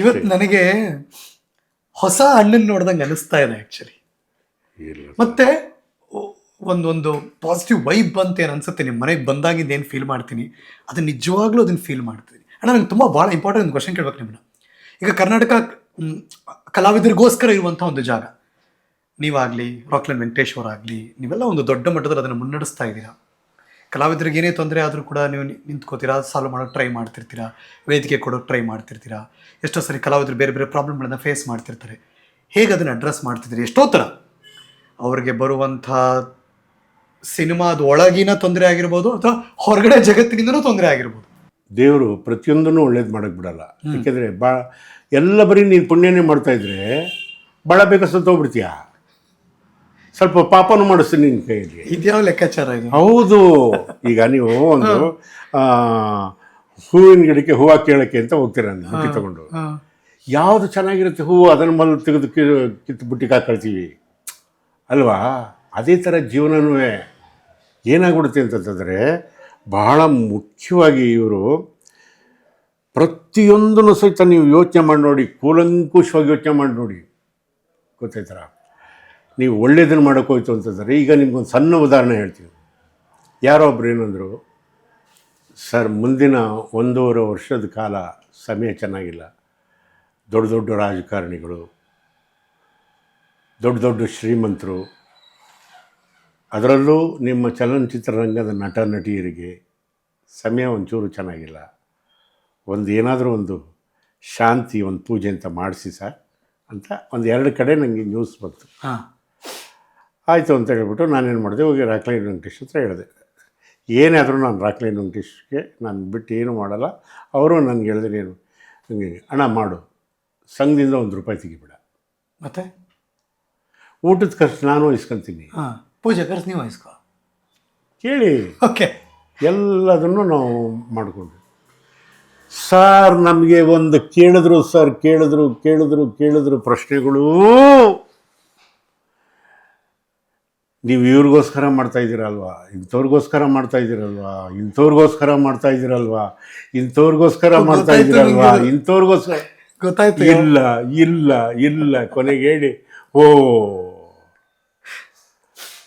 ಇವತ್ತು ನನಗೆ ಹೊಸ ಹಣ್ಣನ್ನು ನೋಡ್ದಂಗೆ ಅನಿಸ್ತಾ ಇದೆ ಆ್ಯಕ್ಚುಲಿ ಮತ್ತೆ ಒಂದೊಂದು ಪಾಸಿಟಿವ್ ವೈಬ್ ಅಂತ ಏನು ಅನ್ಸುತ್ತೆ? ನಿಮ್ಮ ಮನೆಗೆ ಬಂದಾಗಿಂದ ಏನು ಫೀಲ್ ಮಾಡ್ತೀನಿ? ಅದು ನಿಜವಾಗ್ಲೂ ಅದನ್ನು ಫೀಲ್ ಮಾಡ್ತೀನಿ. ಅಣ್ಣ ನಂಗೆ ತುಂಬ ಭಾಳ ಇಂಪಾರ್ಟೆಂಟ್ ಒಂದು ಕ್ವಶನ್ ಕೇಳ್ಬೇಕು ನಿಮ್ಮನ್ನ. ಈಗ ಕರ್ನಾಟಕ ಕಲಾವಿದರಿಗೋಸ್ಕರ ಇರುವಂಥ ಒಂದು ಜಾಗ. ನೀವಾಗಲಿ ರಾಕ್ಲೈನ್ ವೆಂಕಟೇಶ್ವರ ಆಗಲಿ ನೀವೆಲ್ಲ ಒಂದು ದೊಡ್ಡ ಮಟ್ಟದಲ್ಲಿ ಅದನ್ನು ಮುನ್ನಡೆಸ್ತಾ ಇದ್ದೀರಾ ಕಲಾವಿದರಿಗೆ ಏನೇ ತೊಂದರೆ ಆದರೂ ಕೂಡ ನೀವು ನಿಂತ್ಕೋತೀರಾ ಸಾಲ್ವ್ ಮಾಡೋಕೆ ಟ್ರೈ ಮಾಡ್ತಿರ್ತೀರಾ ವೇದಿಕೆ ಕೊಡೋಕೆ ಟ್ರೈ ಮಾಡ್ತಿರ್ತೀರಾ ಎಷ್ಟೋ ಸರಿ ಕಲಾವಿದರು ಬೇರೆ ಬೇರೆ ಪ್ರಾಬ್ಲಮ್ಗಳನ್ನ ಫೇಸ್ ಮಾಡ್ತಿರ್ತಾರೆ. ಹೇಗೆ ಅದನ್ನು ಅಡ್ರೆಸ್ ಮಾಡ್ತಿದ್ದೀರಿ? ಎಷ್ಟೋ ಥರ ಅವ್ರಿಗೆ ಬರುವಂಥ ಸಿನಿಮಾದ ಒಳಗಿನ ತೊಂದರೆ ಆಗಿರ್ಬೋದು ಅಥವಾ ಹೊರಗಡೆ ಜಗತ್ತಿನಿಂದನೂ ತೊಂದರೆ ಆಗಿರ್ಬೋದು? ದೇವರು ಪ್ರತಿಯೊಂದನ್ನು ಒಳ್ಳೇದು ಮಾಡೋಕೆ ಬಿಡಲ್ಲ. ಯಾಕೆಂದರೆ ಬಾ ಎಲ್ಲ ಬರೀ ನೀನು ಪುಣ್ಯನೇ ಮಾಡ್ತಾ ಇದ್ರೆ ಭಾಳ ಬೇಗ ಸತ್ತೋಗ್ಬಿಡ್ತೀಯ? ಸ್ವಲ್ಪ ಪಾಪನು ಮಾಡಿಸ್ತೀನಿ ನಿನ್ನ ಕೈಯಲ್ಲಿ. ಇದ್ಯಾವ ಲೆಕ್ಕಾಚಾರ ಇದು? ಹೌದು. ಈಗ ನೀವು ಒಂದು ಹೂವಿನ ಗಿಡಕ್ಕೆ ಹೂವು ಕೇಳಕ್ಕೆ ಅಂತ ಹೋಗ್ತೀರ ಬುಟ್ಟಿ ತಗೊಂಡು. ಯಾವುದು ಚೆನ್ನಾಗಿರುತ್ತೆ ಹೂವು ಅದನ್ನು ಮೊದಲು ತೆಗೆದು ಕಿ ಕಿತ್ತು ಬುಟ್ಟಿ ಹಾಕೊಳ್ತೀವಿ. ಅಲ್ವಾ? ಅದೇ ಥರ ಜೀವನನೂ ಏನಾಗ್ಬಿಡುತ್ತೆ ಅಂತಂತಂದರೆ ಬಹಳ ಮುಖ್ಯವಾಗಿ ಇವರು ಪ್ರತಿಯೊಂದನ್ನು ಸಹಿತ ನೀವು ಯೋಚನೆ ಮಾಡಿ ನೋಡಿ ಕೂಲಂಕುಷವಾಗಿ ಯೋಚನೆ ಮಾಡಿ ನೋಡಿ. ಗೊತ್ತಾಯ್ತರ? ನೀವು ಒಳ್ಳೇದನ್ನು ಮಾಡೋಕೆ ಹೋಯ್ತು ಅಂತಂದರೆ ಈಗ ನಿಮ್ಗೊಂದು ಸಣ್ಣ ಉದಾಹರಣೆ ಹೇಳ್ತೀನಿ. ಯಾರೋ ಒಬ್ರು ಏನಂದರು, ಸರ್, ಮುಂದಿನ ಒಂದೂವರೆ ವರ್ಷದ ಕಾಲ ಸಮಯ ಚೆನ್ನಾಗಿಲ್ಲ. ದೊಡ್ಡ ದೊಡ್ಡ ರಾಜಕಾರಣಿಗಳು, ದೊಡ್ಡ ದೊಡ್ಡ ಶ್ರೀಮಂತರು, ಅದರಲ್ಲೂ ನಿಮ್ಮ ಚಲನಚಿತ್ರರಂಗದ ನಟ, ನಟಿಯರಿಗೆ ಸಮಯ ಒಂಚೂರು ಚೆನ್ನಾಗಿಲ್ಲ. ಒಂದು ಏನಾದರೂ ಒಂದು ಶಾಂತಿ, ಒಂದು ಪೂಜೆ ಅಂತ ಮಾಡಿಸಿ ಸರ್, ಅಂತ ಒಂದು ಎರಡು ಕಡೆ ನನಗೆ ನ್ಯೂಸ್ ಬಂತು. ಹಾ. ಆಯಿತು ಅಂತ ಹೇಳ್ಬಿಟ್ಟು ನಾನೇನು ಮಾಡಿದೆ ಹೋಗಿ ರಾಕ್ಲೈನ್ ವೆಂಕಟೇಶ್ ಹತ್ರ ಹೇಳಿದೆ. ಏನೇ ಆದರೂ ನಾನು ರಾಕ್ಲೈನ್ ವೆಂಕಟೇಶ್ಗೆ ನಾನು ಬಿಟ್ಟು ಏನು ಮಾಡಲ್ಲ ಅವರು ನನಗೆ ಹೇಳಿದ್ರೆ ಏನು ಹಂಗೆ ಹಣ ಮಾಡು ಸಂಘದಿಂದ ಒಂದು ರೂಪಾಯಿ ತೆಗಿಬಿಡ. ಮತ್ತೆ? ಊಟದ ಖರ್ಚು ನಾನು ಇಸ್ಕೊತೀನಿ ಹಾಂ ಪೂಜೆ ಖರ್ಚು ನೀವು ವಹಿಸ್ಕೊ. ಕೇಳಿ. ಓಕೆ. ಎಲ್ಲದನ್ನು ನಾವು ಮಾಡಿಕೊಂಡ್ವಿ. ಸರ್ ನಮಗೆ ಒಂದು ಕೇಳಿದ್ರು ಸರ್ ಕೇಳಿದ್ರು ಕೇಳಿದ್ರು ಕೇಳಿದ್ರು ಪ್ರಶ್ನೆಗಳು ನೀವು ಇವ್ರಿಗೋಸ್ಕರ ಮಾಡ್ತಾ ಇದ್ದೀರಲ್ವಾ? ಇಂಥವ್ರಿಗೋಸ್ಕರ ಮಾಡ್ತಾ ಇದ್ದೀರಲ್ವಾ? ಇಂಥವ್ರಿಗೋಸ್ಕರ ಮಾಡ್ತಾ ಇದ್ದೀರಲ್ವಾ? ಇಂಥವ್ರಿಗೋಸ್ಕರ ಮಾಡ್ತಾ ಇದ್ದೀರಲ್ವಾ? ಇಂಥವ್ರಿಗೋಸ್ಕರ ಗೊತ್ತಾಯ್ತು. ಇಲ್ಲ ಇಲ್ಲ ಇಲ್ಲ. ಕೊನೆಗೆ ಹೇಳಿ. ಓ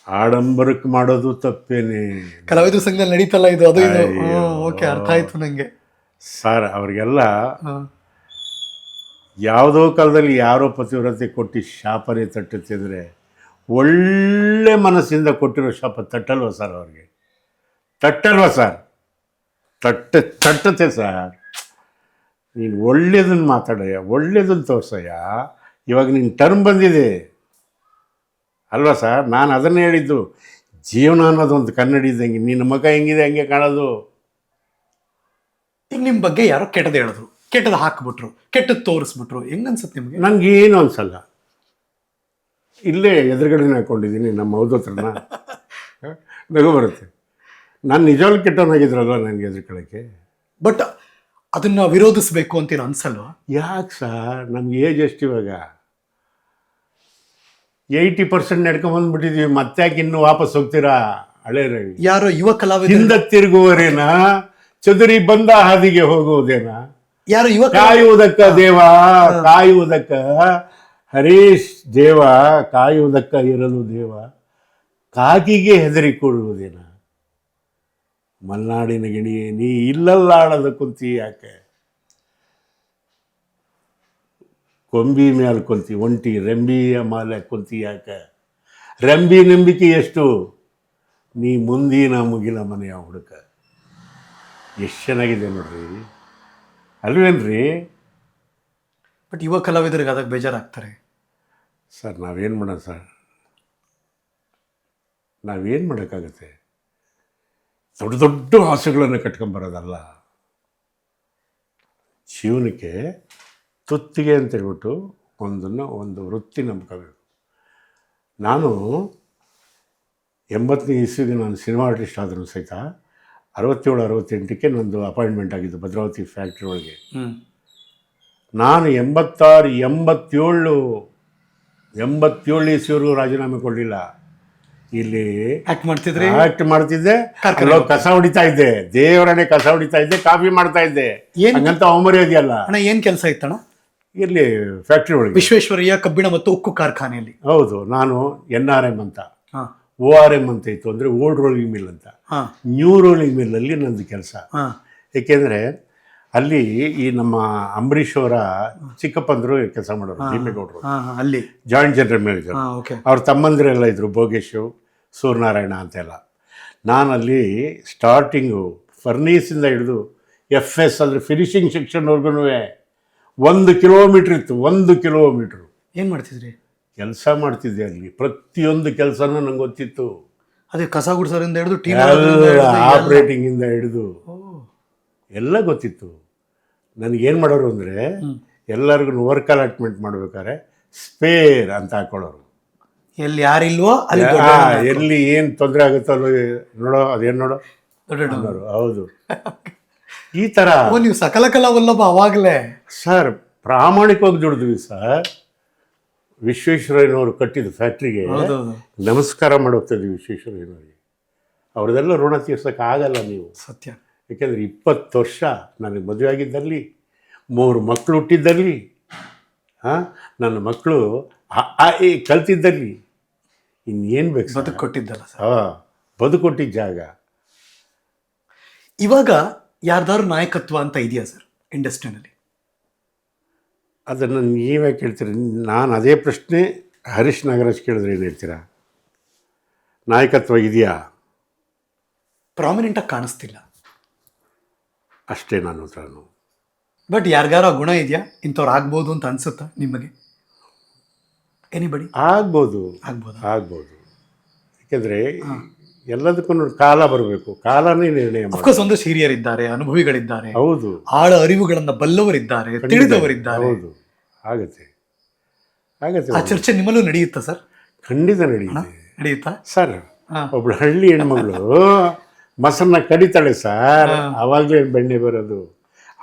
ಆಡಂಬರಕ್ಕೆ ಮಾಡೋದು ತಪ್ಪೇನೆ. ಕಲಾವಿದ್ರ ಸಂಘದಲ್ಲಿ ನಡೀತಲ್ಲ ಇದು? ಅದು ಓಕೆ ಅರ್ಥ ಆಯ್ತು ನಂಗೆ. ಸರ್ ಅವ್ರಿಗೆಲ್ಲ. ಯಾವುದೋ ಕಾಲದಲ್ಲಿ ಯಾರೋ ಪತಿವ್ರತೆ ಕೊಟ್ಟು ಶಾಪನೇ ತಟ್ಟುತ್ತೆ ಅಂದರೆ ಒಳ್ಳೆ ಮನಸ್ಸಿಂದ ಕೊಟ್ಟಿರೋ ಶಾಪ ತಟ್ಟಲ್ವ ಸರ್ ಅವ್ರಿಗೆ? ತಟ್ಟಲ್ವ ಸರ್? ತಟ್ಟ ತಟ್ಟತೆ ಸರ್. ನೀನು ಒಳ್ಳೇದನ್ನು ಮಾತಾಡಯ್ಯ ಒಳ್ಳೇದನ್ನು ತೋರ್ಸಯ್ಯ. ಇವಾಗ ನಿನ್ನ ಟರ್ಮ್ ಬಂದಿದೆ. ಅಲ್ವಾ ಸರ್? ನಾನು ಅದನ್ನೇ ಹೇಳಿದ್ದು. ಜೀವನ ಅನ್ನೋದು ಒಂದು ಕನ್ನಡಿ ಇದ್ದಂಗೆ ನಿನ್ನ ಮಗ ಹೆಂಗಿದೆ ಹಂಗೆ ಕಾಣೋದು. ಈಗ ನಿಮ್ಮ ಬಗ್ಗೆ ಯಾರೋ ಕೆಟ್ಟದ್ದು ಹೇಳಿದ್ರು. ಕೆಟ್ಟದ್ದು ಹಾಕ್ಬಿಟ್ರು ಕೆಟ್ಟದ್ದು ತೋರಿಸ್ಬಿಟ್ರು. ಹೆಂಗನ್ಸುತ್ತೆ ಅನ್ಸುತ್ತೆ ನಿಮ್ಗೆ? ನನಗೇನು ಅನ್ಸಲ್ಲ. ಇಲ್ಲೇ ಎದುರುಗಡೆನೇ ಹಾಕೊಂಡಿದ್ದೀನಿ ನಮ್ಮ ಹೌದು ಹತ್ರನ. ನಗು ಬರುತ್ತೆ. ನಾನು ನಿಜವಾಗ್ಲೂ ಕೆಟ್ಟವನಾಗಿದ್ರಲ್ವ ನನಗೆ ಎದುರುಕೊಳ್ಳೋಕ್ಕೆ ಬಟ್ ಅದನ್ನ ವಿರೋಧಿಸ್ಬೇಕು ಅಂತೇನು ಅನ್ಸಲ್ವಾ? ಯಾಕೆ ಸರ್? ನಮ್ಗೆ ಏಜ್ ಎಷ್ಟು ಇವಾಗ? ಏಯ್ಟಿ ಪರ್ಸೆಂಟ್ ನಡ್ಕೊಂಬಂದ್ಬಿಟ್ಟಿದ್ದೀವಿ ಮತ್ತೆ ಯಾಕೆ ಇನ್ನೂ ವಾಪಸ್ ಹೋಗ್ತೀರಾ? ಹಳೆ ರವಿ. ಯಾರೋ ಯುವ ಕಲಾವಿದ ಹಿಂದ ತಿರುಗುವರೇನ? ಚದುರಿ ಬಂದ ಹಾದಿಗೆ ಹೋಗುವುದೇನಾ? ಯಾರು ಯುವ ಕಾಯುವುದಕ್ಕ ದೇವ ಕಾಯುವುದಕ್ಕ ಹರೀಶ್ ದೇವ ಕಾಯುವುದಕ್ಕ ಇರಲು ದೇವ, ಕಾಗಿಗೆ ಹೆದರಿಕೊಳ್ಳುವುದೇನ? ಮಲ್ನಾಡಿನ ಗಿಣಿಯೇ, ನೀ ಇಲ್ಲಲ್ಲಾಡದ ಕುಂತಿ ಯಾಕೆ? ಕೊಂಬಿ ಮೇಲೆ ಕುಂತಿ, ಒಂಟಿ ರೆಂಬಿಯ ಮಾಲೆ ಕುಂತಿ ಯಾಕೆ? ರೆಂಬಿ ನಂಬಿಕೆ ಎಷ್ಟು? ನೀ ಮುಂದಿನ ಮುಗಿಲ ಮನೆಯ ಹುಡುಕ. ಎಷ್ಟು ಚೆನ್ನಾಗಿದೆ ನೋಡ್ರಿ. ಅಲ್ವೇನ್ರಿ? ಬಟ್ ಯುವ ಕಲಾವಿದರಿಗೆ ಅದಕ್ಕೆ ಬೇಜಾರಾಗ್ತಾರೆ. ಸರ್ ನಾವೇನು ಮಾಡೋಣ ಸರ್? ನಾವೇನು ಮಾಡೋಕ್ಕಾಗುತ್ತೆ? ದೊಡ್ಡ ದೊಡ್ಡ ಆಸೆಗಳನ್ನು ಕಟ್ಕೊಂಬರೋದಲ್ಲ. ಜೀವನಕ್ಕೆ ತುತ್ತಿಗೆ ಅಂತ ಹೇಳ್ಬಿಟ್ಟು ಒಂದನ್ನು ಒಂದು ವೃತ್ತಿ ನಂಬ್ಕೋಬೇಕು. ನಾನು ಎಂಬತ್ತನೇ ಇಸ್ವಿಗೆ ನಾನು ಸಿನಿಮಾ ಆರ್ಟಿಸ್ಟ್ ಆದರೂ ಸಹಿತ ಅರವತ್ತೇಳು ಅರವತ್ತೆಂಟಕ್ಕೆ ನಂದು ಅಪಾಯಿಂಟ್ಮೆಂಟ್ ಆಗಿದ್ದು ಭದ್ರಾವತಿ ಫ್ಯಾಕ್ಟ್ರಿ ಒಳಗೆ ನಾನು ಎಂಬತ್ತಾರು ಎಂಬತ್ತೇಳು ಎಂಬತ್ತೇಳು ಇಸ್ವಿವರೆಗೂ ರಾಜೀನಾಮೆ ಕೊಡಲಿಲ್ಲ. ಇಲ್ಲಿ ಆಕ್ಟ್ ಮಾಡ್ತಿದ್ರೆ? ಆಕ್ಟ್ ಮಾಡ್ತಿದ್ದೆ. ಕಸ ಹೊಡಿತಾ ಇದ್ದೆ. ದೇವರನೆ ಕಸ ಹೊಡಿತಾ ಇದ್ದೆ ಕಾಫಿ ಮಾಡ್ತಾ ಇದ್ದೆ. ಅಂತ ಹಂಗಂತ ಅವಮರ್ಯಾದೆಯಲ್ಲ ಅಣ್ಣ ಏನ್ ಕೆಲಸ ಇತ್ತಣ್ಣ? ಇಲ್ಲಿ ಫ್ಯಾಕ್ಟ್ರಿ ಒಳಗೆ. ವಿಶ್ವೇಶ್ವರಯ್ಯ ಕಬ್ಬಿಣ ಮತ್ತು ಉಕ್ಕು ಕಾರ್ಖಾನೆಯಲ್ಲಿ. ಹೌದು ನಾನು ಎನ್ ಆರ್ ಎಂ ಅಂತ. ಓ ಆರ್ ಎಂ ಅಂತ ಇತ್ತು ಅಂದರೆ ಓಲ್ಡ್ ರೋಲಿಂಗ್ ಮಿಲ್ ಅಂತ. ನ್ಯೂ ರೋಲಿಂಗ್ ಮಿಲ್ಲಲ್ಲಿ ನಂದು ಕೆಲಸ. ಏಕೆಂದರೆ ಅಲ್ಲಿ ಈ ನಮ್ಮ ಅಂಬರೀಷ್ ಅವರ ಚಿಕ್ಕಪ್ಪಂದರು ಕೆಲಸ ಮಾಡೋರು ಭೀಮೇಗೌಡರು. ಅಲ್ಲಿ. Joint general manager. ಅವ್ರ ತಮ್ಮಂದಿರೆಲ್ಲ ಇದ್ರು ಭೋಗೇಶು ಸೂರ್ಯನಾರಾಯಣ ಅಂತೆಲ್ಲ. ನಾನಲ್ಲಿ ಸ್ಟಾರ್ಟಿಂಗು ಫರ್ನೀಸಿಂದ ಹಿಡಿದು ಎಫ್ ಎಸ್ ಅಂದರೆ ಫಿನಿಷಿಂಗ್ ಸೆಕ್ಷನ್ವರೆಗೂ ಒಂದು ಕಿಲೋಮೀಟ್ರ್ ಇತ್ತು ಒಂದು ಕಿಲೋಮೀಟ್ರು ಏನು ಮಾಡ್ತಿದ್ರಿ? ಕೆಲಸ ಮಾಡ್ತಿದ್ದೆ ಅಲ್ಲಿ. ಪ್ರತಿಯೊಂದು ಕೆಲಸನೂ ನಂಗೆ ಗೊತ್ತಿತ್ತು. ಅದೇ ಕಸ ಗುಡ್ಸೋರಿಂದ ಹಿಡಿದು ಆಪ್ರೇಟಿಂಗಿಂದ ಹಿಡಿದು ಎಲ್ಲ ಗೊತ್ತಿತ್ತು. ನನಗೇನು ಮಾಡೋರು ಅಂದರೆ ಎಲ್ಲರಿಗೂ ವರ್ಕ್ ಅಲಾಟ್ಮೆಂಟ್ ಮಾಡ್ಬೇಕಾದ್ರೆ ಸ್ಪೇರ್ ಅಂತ ಹಾಕೊಳ್ಳೋರು. ಎಲ್ಲಿ ಯಾರಿಲ್ವೋ ಅಲ್ಲಿ ಎಲ್ಲಿ ಏನು ತೊಂದರೆ ಆಗುತ್ತೋ ಅಲ್ಲಿ ನೋಡೋ ಅದೇನು ನೋಡೋ? ದೊಡ್ಡ ದೊಡ್ಡ ಅನ್ನೋರು ಹೌದು. ಈ ಥರ ಓ ನೀವು ಸಕಲ ಕಲಾ ವಲ್ಲಭ ಅವಾಗಲೇ. ಸರ್ ಪ್ರಾಮಾಣಿಕವಾಗಿ ದುಡಿದ್ವಿ ಸರ್. ವಿಶ್ವೇಶ್ವರಯ್ಯನವರು ಕಟ್ಟಿದ ಫ್ಯಾಕ್ಟ್ರಿಗೆ ನಮಸ್ಕಾರ ಮಾಡೋಗ್ತದೆ ವಿಶ್ವೇಶ್ವರಯ್ಯನವರಿಗೆ. ಅವ್ರದೆಲ್ಲ ಋಣ ತೀರ್ಸೋಕೆ ಆಗಲ್ಲ ನೀವು. ಸತ್ಯ. ಯಾಕೆಂದರೆ ಇಪ್ಪತ್ತು ವರ್ಷ ನನಗೆ ಮದುವೆ ಆಗಿದ್ದಲ್ಲಿ ಮೂರು ಮಕ್ಕಳು ಹುಟ್ಟಿದ್ದಲ್ಲಿ ಹಾಂ ನನ್ನ ಮಕ್ಕಳು ಕಲ್ತಿದ್ದಲ್ಲಿ ಇನ್ನೇನು ಬೇಕು ಬದುಕು ಕೊಟ್ಟಿದ್ದಲ್ಲ ಸರ್. ಹಾಂ ಬದುಕೊಟ್ಟಿದ್ದ ಜಾಗ. ಇವಾಗ ಯಾರ್ದಾರು ನಾಯಕತ್ವ ಅಂತ ಇದೆಯಾ ಸರ್ ಇಂಡಸ್ಟ್ರಿನಲ್ಲಿ? ಅದನ್ನು ನೀವೇ ಕೇಳ್ತೀರಿ. ನಾನು ಅದೇ ಪ್ರಶ್ನೆ ಹರೀಶ್ ನಾಗರಾಜ್ ಕೇಳಿದ್ರೆ ಏನು ಹೇಳ್ತೀರಾ? ನಾಯಕತ್ವ ಇದೆಯಾ? ಪ್ರಾಮಿನೆಂಟಾಗಿ ಕಾಣಿಸ್ತಿಲ್ಲ. ಅಷ್ಟೇ ನಾನು ಹತ್ರನು ಬಟ್ ಯಾರಿಗಾರ ಗುಣ ಇದೆಯಾ? ಇಂಥವ್ರು ಆಗ್ಬೋದು ಅಂತ ಅನ್ಸುತ್ತಾ ನಿಮಗೆ? ಎನಿಬಡಿ ಆಗ್ಬೋದು. ಆಗ್ಬೋದು? ಆಗ್ಬೋದು. ಯಾಕೆಂದರೆ ಎಲ್ಲದಕ್ಕೂ ನೋಡಿ ಕಾಲ ಬರಬೇಕು. ಕಾಲನೇ ನಿರ್ಣಯ ಮಾಡಿ ಒಂದು ಹಿರಿಯರಿದ್ದಾರೆ ಅನುಭವಿಗಳಿದ್ದಾರೆ. ಹೌದು. ಆಳ ಅರಿವುಗಳನ್ನು ಬಲ್ಲವರಿದ್ದಾರೆ ತಿಳಿದವರಿದ್ದಾರೆ. ಹೌದು. ಆಗುತ್ತೆ. ಆಗುತ್ತೆ. ಆ ಚರ್ಚೆ ನಿಮ್ಮಲ್ಲೂ ನಡೆಯುತ್ತಾ ಸರ್? ಖಂಡಿತ ನಡೆಯುತ್ತೆ. ನಡೆಯುತ್ತಾ? ಸರ್. ಒಬ್ಳು ಹಳ್ಳಿ ಹೆಣ್ಮಗಳು ಮೊಸರನ್ನ ಕಡಿತಾಳೆ ಸರ್ ಆವಾಗಲೇ ಬೆಣ್ಣೆ ಬರೋದು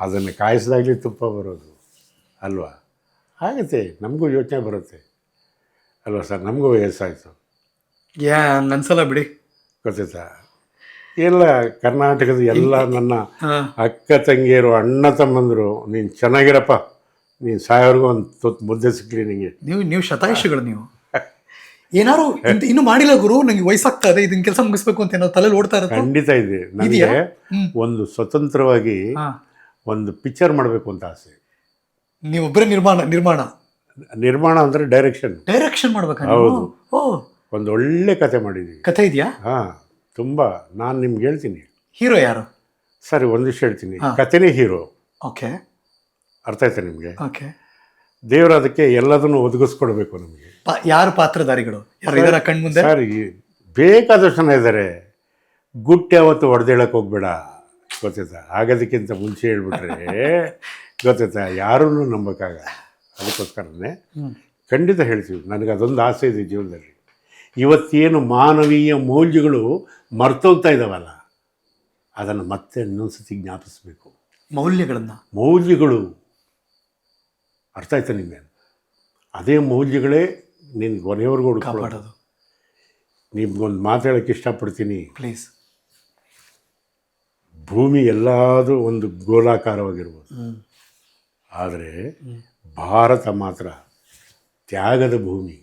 ಅದನ್ನು ಕಾಯಿಸಿದಾಗಲೇ ತುಪ್ಪ ಬರೋದು ಅಲ್ವಾ? ಆಗತ್ತೆ ನಮಗೂ ಯೋಚನೆ ಬರುತ್ತೆ. ಅಲ್ವಾ ಸರ್? ನಮಗೂ ವಯಸ್ಸಾಯಿತು. ಯಾ ಅನ್ಸಲ್ಲ ಬಿಡಿ. ಗೊತ್ತಾಯ್ತಾ ಎಲ್ಲ ಕರ್ನಾಟಕದ ಎಲ್ಲ ನನ್ನ ಅಕ್ಕ ತಂಗಿಯರು ಅಣ್ಣ ತಮ್ಮಂದರು ನೀನು ಚೆನ್ನಾಗಿರಪ್ಪ. ನೀನು ಸಾಯೋರ್ಗೂ ಒಂದು ತುತ್ತು ಮುದ್ದೆ ಸಿಕ್ಕಲಿ ನಿಮಗೆ ನೀವು ನೀವು ಶತಾಯುಷಿಗಳು ನೀವು. ಏನಾರು ಇನ್ನು ಮಾಡಿಲ್ಲ ಗುರು ನಂಗೆ ವಯಸ್ಸಾಗ್ತಾ ಇದೆ ಇದನ್ನ ಕೆಲಸ ಮುಗಿಸ್ಬೇಕು ಅಂತ ಏನೋ ತಲೆ ಓಡ್ತಾ ಇರುತ್ತೆ ಖಂಡಿತ ಇದೆ. ನನಗೆ ಒಂದು ಸ್ವತಂತ್ರವಾಗಿ ಒಂದು ಪಿಕ್ಚರ್ ಮಾಡಬೇಕು ಅಂತ ಆಸೆ. ನೀವೊಬ್ಬರೇ ನಿರ್ಮಾಣ ನಿರ್ಮಾಣ? ನಿರ್ಮಾಣ ಅಂದ್ರೆ ಡೈರೆಕ್ಷನ್ ಡೈರೆಕ್ಷನ್ ಮಾಡ್ಬೇಕು ಹೌದು. ಒಂದು ಒಳ್ಳೆ ಕತೆ ಮಾಡಿದ್ದೀವಿ ಕಥೆ ಇದೆಯಾ? ಹಾ ತುಂಬಾ. ನಾನು ನಿಮ್ಗೆ ಹೇಳ್ತೀನಿ. ಹೀರೋ ಯಾರು? ಸರಿ ಒಂದು ವಿಷಯ ಹೇಳ್ತೀನಿ. ಕತೆನೇ ಹೀರೋ ಓಕೆ ಅರ್ಥ ಆಯ್ತಾ ನಿಮಗೆ? ಓಕೆ ದೇವರು ಅದಕ್ಕೆ ಎಲ್ಲದನ್ನು ಒದಗಿಸ್ಕೊಡ್ಬೇಕು ನಮಗೆ. ಯಾರು ಪಾತ್ರಧಾರಿಗಳು? ಯಾರು ಇದರ ಕಣ್ಮುಂದೆ? ಸರ್ ಈ ಬೇಕಾದಷ್ಟು ಜನ ಇದ್ದಾರೆ. ಗುಟ್ಟೆ ಅವತ್ತು ಹೊಡೆದೇಳಕ್ಕೆ ಹೋಗ್ಬೇಡ. ಗೊತ್ತಾಯ್ತಾ ಆಗೋದಕ್ಕಿಂತ ಮುಂಚೆ ಹೇಳ್ಬಿಟ್ರೆ ಗೊತ್ತಾಯ್ತಾ ಯಾರೂ ನಂಬಕ್ಕಾಗ ಅದಕ್ಕೋಸ್ಕರನೇ. ಖಂಡಿತ ಹೇಳ್ತೀವಿ. ನನಗೆ ಅದೊಂದು ಆಸೆ ಇದೆ ಜೀವನದಲ್ಲಿ. ಇವತ್ತೇನು ಮಾನವೀಯ ಮೌಲ್ಯಗಳು ಮರ್ತೋಗ್ತಾ ಇದ್ದಾವಲ್ಲ ಅದನ್ನು ಮತ್ತೆ ಇನ್ನೊಂದು ಸತಿ ಜ್ಞಾಪಿಸಬೇಕು. ಮೌಲ್ಯಗಳನ್ನು? ಮೌಲ್ಯಗಳು ಅರ್ಥ ಆಯ್ತಾ ನಿಮಗೆ ಅದೇ ಮೌಲ್ಯಗಳೇ ನಿನ್ನ ಕೊನೆಯವರೆಗೂ ಹುಡುಕಾಡೋದು ನಿಮ್ಗೊಂದು ಮಾತಾಡೋಕ್ಕೆ ಇಷ್ಟಪಡ್ತೀನಿ. ಪ್ಲೀಸ್ ಭೂಮಿ ಎಲ್ಲಾದರೂ ಒಂದು ಗೋಲಾಕಾರವಾಗಿರ್ಬೋದು. ಆದರೆ ಭಾರತ ಮಾತ್ರ ತ್ಯಾಗದ ಭೂಮಿ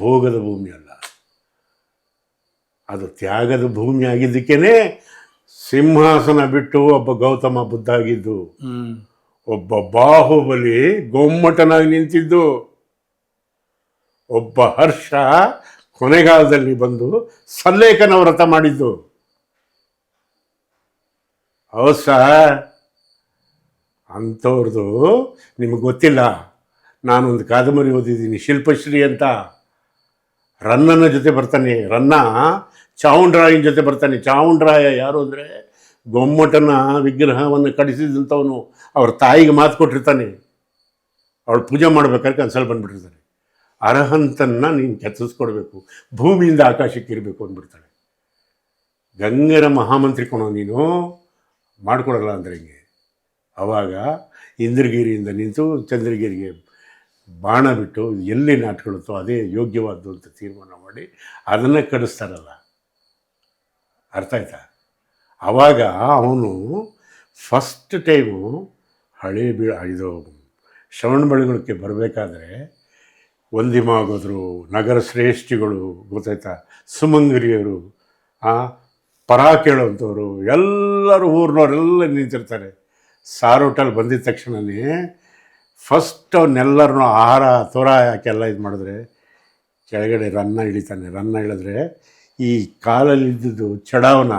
ಭೋಗದ ಭೂಮಿ ಅಲ್ಲ. ಅದು ತ್ಯಾಗದ ಭೂಮಿ ಆಗಿದ್ದಕ್ಕೇ ಸಿಂಹಾಸನ ಬಿಟ್ಟು ಒಬ್ಬ ಗೌತಮ ಬುದ್ಧ ಆಗಿದ್ದು. ಒಬ್ಬ ಬಾಹುಬಲಿ ಗೊಮ್ಮಟನಾಗಿ ನಿಂತಿದ್ದು. ಒಬ್ಬ ಹರ್ಷ ಕೊನೆಗಾಲದಲ್ಲಿ ಬಂದು ಸಲ್ಲೇಖನ ವ್ರತ ಮಾಡಿದ್ದು. ಹೌದು ಸರ್. ಅಂಥವ್ರದ್ದು ನಿಮಗೆ ಗೊತ್ತಿಲ್ಲ. ನಾನೊಂದು ಕಾದಂಬರಿ ಓದಿದ್ದೀನಿ, ಶಿಲ್ಪಶ್ರೀ ಅಂತ. ರನ್ನನ ಜೊತೆ ಬರ್ತಾನೆ. ರನ್ನ ಚಾವುಂಡ್ರಾಯನ ಜೊತೆ ಬರ್ತಾನೆ. ಚಾವುಂಡ್ರಾಯ ಯಾರು ಅಂದರೆ ಗೊಮ್ಮಟನ ವಿಗ್ರಹವನ್ನು ಕಡಿಸಿದಂಥವನು ಅವ್ರ ತಾಯಿಗೆ ಮಾತು ಕೊಟ್ಟಿರ್ತಾನೆ. ಅವಳು ಪೂಜೆ ಮಾಡ್ಬೇಕಾದ್ರೆ ಕನ್ಸಲ್ ಬಂದುಬಿಟ್ಟಿರ್ತಾನೆ. ಅರ್ಹಂತನ್ನು ನೀನು ಕೆತ್ತಿಸ್ಕೊಡ್ಬೇಕು, ಭೂಮಿಯಿಂದ ಆಕಾಶಕ್ಕೆ ಇರಬೇಕು ಅಂದ್ಬಿಡ್ತಾಳೆ. ಗಂಗರ ಮಹಾಮಂತ್ರಿ ಕೊಣೋ ನೀನು, ಮಾಡಿಕೊಡಲ್ಲ ಅಂದ್ರೆ ಹಿಂಗೆ? ಆವಾಗ ಇಂದ್ರಗಿರಿಯಿಂದ ನಿಂತು ಚಂದ್ರಗಿರಿಗೆ ಬಾಣ ಬಿಟ್ಟು ಎಲ್ಲಿ ನಾಟ್ಕೊಳುತ್ತೋ ಅದೇ ಯೋಗ್ಯವಾದ್ದು ಅಂತ ತೀರ್ಮಾನ ಮಾಡಿ ಅದನ್ನೇ ಕಡಿಸ್ತಾರಲ್ಲ. ಅರ್ಥ ಆಯ್ತಾ? ಆವಾಗ ಅವನು ಫಸ್ಟ್ ಟೈಮು ಹಳೆ ಬೀಳ ಇದು ಶ್ರವಣಬೆಳಗೊಳಕ್ಕೆ ಬರಬೇಕಾದ್ರೆ ಒಂದಿಮಾಗೋದ್ರು ನಗರ ಶ್ರೇಷ್ಠಿಗಳು, ಗೊತ್ತಾಯ್ತಾ? ಸುಮಂಗರಿಯರು ಪರ ಕೇಳುವಂಥವ್ರು ಎಲ್ಲರೂ ಊರಿನವರೆಲ್ಲ ನಿಂತಿರ್ತಾರೆ. ಸಾರೋಟಲ್ಲಿ ಬಂದಿದ ತಕ್ಷಣವೇ ಫಸ್ಟ್ ಅವನ್ನೆಲ್ಲರನ್ನೂ ಆಹಾರ ತೋರ ಹಾಕೆಲ್ಲ ಇದು ಮಾಡಿದ್ರೆ ಕೆಳಗಡೆ ರನ್ನ ಇಳಿತಾನೆ. ರನ್ನ ಇಳಿದ್ರೆ ಈ ಕಾಲಲ್ಲಿದ್ದುದು ಚಡಾವನ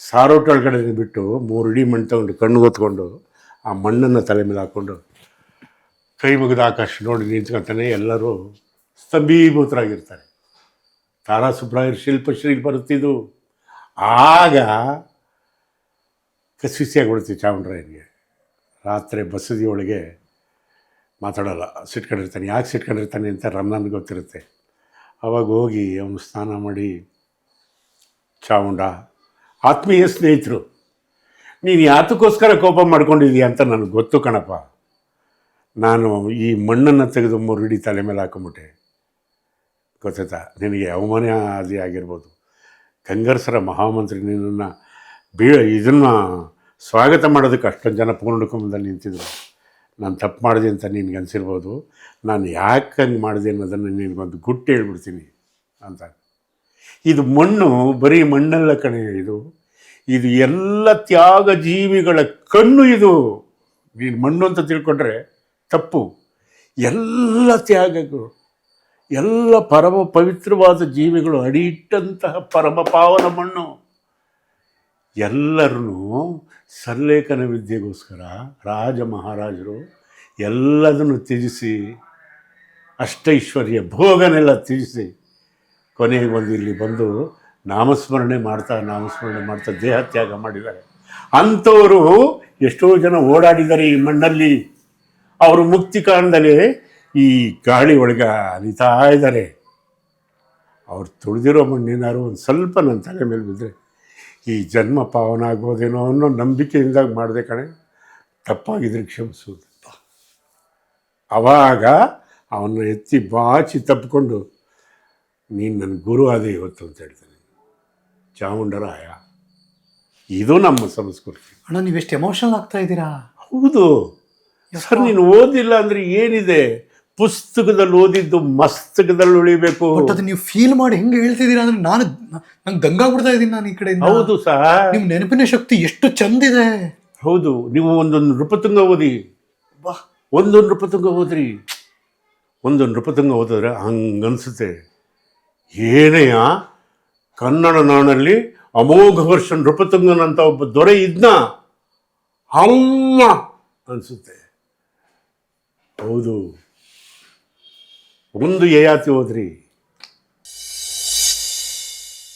ಸಾರೋಟ್ ಒಳಗಡೆ ಬಿಟ್ಟು ಮೂರು ಇಡೀ ಮಣ್ಣು ತಗೊಂಡು ಕಣ್ಣು ಹೊತ್ಕೊಂಡು ಆ ಮಣ್ಣನ್ನು ತಲೆ ಮೇಲೆ ಹಾಕ್ಕೊಂಡು ಕೈ ಮುಗಿದ ಆಕಾಶ ನೋಡಿ ನಿಂತ್ಕೊಳ್ತಾನೆ ಎಲ್ಲರೂ ಸ್ತಂಭೀಭೂತರಾಗಿರ್ತಾರೆ. ತಾರಾ ಸುಬ್ರಾಯರ್ ಶಿಲ್ಪಶ್ರೀ ಬರುತ್ತಿದ್ದು ಆಗ ಕಸಿಸಿಯಾಗ್ಬಿಡ್ತೀವಿ ಚಾಮುಂಡರಾಯನಿಗೆ. ರಾತ್ರಿ ಬಸದಿ ಒಳಗೆ ಮಾತಾಡೋಲ್ಲ, ಸಿಟ್ಕೊಂಡಿರ್ತಾನೆ. ಯಾಕೆ ಸಿಟ್ಕೊಂಡಿರ್ತಾನೆ ಅಂತ ರಮ್ನಾನ್ ಗೊತ್ತಿರುತ್ತೆ. ಅವಾಗ ಹೋಗಿ ಅವನು ಸ್ನಾನ ಮಾಡಿ ಚಾಮುಂಡ ಆತ್ಮೀಯ ಸ್ನೇಹಿತರು, ನೀನು ಯಾತಕ್ಕೋಸ್ಕರ ಕೋಪ ಮಾಡ್ಕೊಂಡಿದ್ದೀಯ ಅಂತ ನನಗೆ ಗೊತ್ತು ಕಣಪ್ಪ. ನಾನು ಈ ಮಣ್ಣನ್ನು ತೆಗೆದು ಮುರುಡಿ ತಲೆ ಮೇಲೆ ಹಾಕೊಂಬಿಟ್ಟೆ. ಗೊತ್ತಾಯ್ತಾ? ನಿನಗೆ ಅವಮಾನ ಆದಿ ಆಗಿರ್ಬೋದು. ಗಂಗರ್ಸರ ಮಹಾಮಂತ್ರಿ, ನಿನ್ನನ್ನು ಬೀ ಇದನ್ನು ಸ್ವಾಗತ ಮಾಡೋದಕ್ಕೆ ಅಷ್ಟೊಂದು ಜನ ಪೂರ್ಣಕುಂಭದಲ್ಲಿ ನಿಂತಿದ್ರು. ನಾನು ತಪ್ಪು ಮಾಡಿದೆ ಅಂತ ನಿನಗೆ ಅನಿಸಿರ್ಬೋದು ನಾನು ಯಾಕೆ ಹಂಗೆ ಮಾಡಿದೆ ಅನ್ನೋದನ್ನು ನಿನಗೊಂದು ಗುಟ್ಟು ಹೇಳ್ಬಿಡ್ತೀನಿ ಅಂತ. ಇದು ಮಣ್ಣು, ಬರೀ ಮಣ್ಣಲ್ಲ ಕಣೆ ಇದು. ಇದು ಎಲ್ಲ ತ್ಯಾಗ ಜೀವಿಗಳ ಕಣ್ಣು ಇದು. ನೀನು ಮಣ್ಣು ಅಂತ ತಿಳ್ಕೊಂಡ್ರೆ ತಪ್ಪು. ಎಲ್ಲ ತ್ಯಾಗಗಳು, ಎಲ್ಲ ಪರಮ ಪವಿತ್ರವಾದ ಜೀವಿಗಳು ಅಡಿಯಿಟ್ಟಂತಹ ಪರಮ ಪಾವನ ಮಣ್ಣು. ಎಲ್ಲರನ್ನೂ ಸಲ್ಲೇಖನ ವಿದ್ಯೆಗೋಸ್ಕರ ರಾಜ ಮಹಾರಾಜರು ಎಲ್ಲದನ್ನು ತ್ಯಜಿಸಿ, ಅಷ್ಟೈಶ್ವರ್ಯ ಭೋಗನೆಲ್ಲ ತ್ಯಜಿಸಿ ಕೊನೆಗೆ ಬಂದು ಇಲ್ಲಿ ಬಂದು ನಾಮಸ್ಮರಣೆ ಮಾಡ್ತಾ ನಾಮಸ್ಮರಣೆ ಮಾಡ್ತಾ ದೇಹ ತ್ಯಾಗ ಮಾಡಿದ್ದಾರೆ. ಅಂಥವರು ಎಷ್ಟೋ ಜನ ಓಡಾಡಿದ್ದಾರೆ ಈ ಮಣ್ಣಲ್ಲಿ. ಅವರು ಮುಕ್ತಿ ಕಾರಣದಲ್ಲಿ ಈ ಗಾಳಿ ಒಳಗೆ ಅಲಿತಾ ಇದ್ದಾರೆ. ಅವ್ರು ತುಳಿದಿರೋ ಮಣ್ಣಿನಾರು ಒಂದು ಸ್ವಲ್ಪ ನನ್ನ ತಲೆ ಮೇಲೆ ಬಿದ್ದರೆ ಈ ಜನ್ಮ ಪಾವನ ಆಗ್ಬೋದೇನೋ ಅನ್ನೋ ನಂಬಿಕೆಯಿಂದ ಮಾಡಿದೆ ಕಣೆ. ತಪ್ಪಾಗಿದ್ರೆ ಕ್ಷಮಿಸುವುದಪ್ಪ ಅವಾಗ ಅವನ್ನ ಎತ್ತಿ ಬಾಚಿ ತಪ್ಪಿಕೊಂಡು ನೀನು ನನ್ನ ಗುರು ಆದ ಇವತ್ತು ಅಂತ ಹೇಳ್ತೀನಿ. ಚಾಮುಂಡರಾಯ ಇದು ನಮ್ಮ ಸಂಸ್ಕೃತಿ. ಅಣ್ಣ ನೀವೆಷ್ಟು ಎಮೋಷನಲ್ ಆಗ್ತಾ ಇದ್ದೀರಾ? ಹೌದು. ಸರ್ ನೀನು ಓದಿಲ್ಲ ಅಂದರೆ ಏನಿದೆ? ಪುಸ್ತಕದಲ್ಲಿ ಓದಿದ್ದು ಮಸ್ತಕದಲ್ಲಿ ಉಳಿಬೇಕು. ಬಟ್ ಅದು ನೀವು ಫೀಲ್ ಮಾಡಿ ಹೆಂಗೆ ಹೇಳ್ತಿದ್ದೀರಾ ಅಂದ್ರೆ ನಾನು ನಂಗೆ ದಂಗಾಗ್ಬಿಡ್ತಾ ಇದ್ದೀನಿ ನಾನು ಈ ಕಡೆ ಹೌದು ಸಹ ನಿಮ್ಮ ನೆನಪಿನ ಶಕ್ತಿ ಎಷ್ಟು ಚಂದಿದೆ. ಹೌದು. ನೀವು ಒಂದೊಂದು ನೃಪತುಂಗ ಓದಿ. ಬಾ ಒಂದೊಂದು ನೃಪತುಂಗ ಓದ್ರಿ. ಒಂದೊಂದು ನೃಪತುಂಗ ಓದಿದ್ರೆ ಹಂಗನ್ಸುತ್ತೆ ಏನೆಯ? ಕನ್ನಡ ನಾಡಲ್ಲಿ ಅಮೋಘ ವರ್ಷ ನೃಪತುಂಗನಂತ ಒಬ್ಬ ದೊರೆ ಇದ್ನ? ಅಮ್ಮ ಅನ್ಸುತ್ತೆ. ಹೌದು. ಒಂದು ಯಯಾತಿ ಹೋದ್ರಿ.